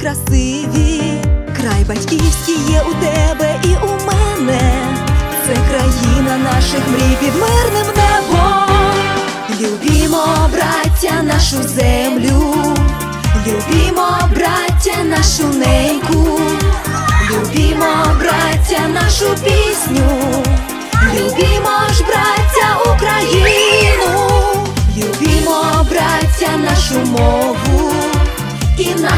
красиві. Край батьківський є у тебе і у мене. Це країна наших мрій під мирним небом. Любімо, браття, нашу землю, любімо, браття, нашу неньку, любімо, браття, нашу пісню,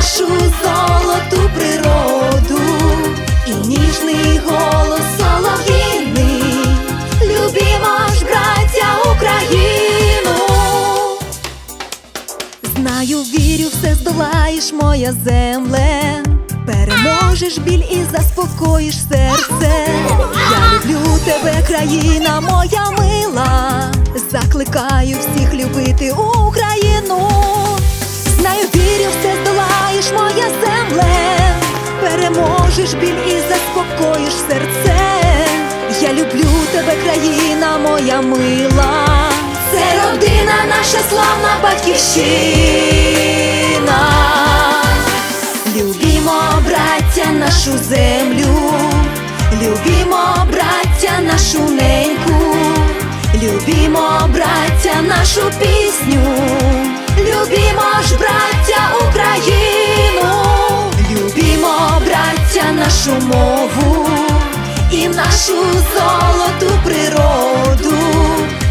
нашу золоту природу, і ніжний голос солов'їний. Любімо ж, браття, Україну. Знаю, вірю, все здолаєш, моя земле. Переможеш біль і заспокоїш серце. Я люблю тебе, країна моя мила. Закликаю всіх любити Переможеш біль і заспокоїш серце. Я люблю тебе, країна моя мила. Це родина наша славна батьківщина. Любімо, браття, нашу землю, любімо, браття, нашу неньку, любімо, браття, нашу пісню, любімо ж, браття, нашу мову і нашу золоту природу.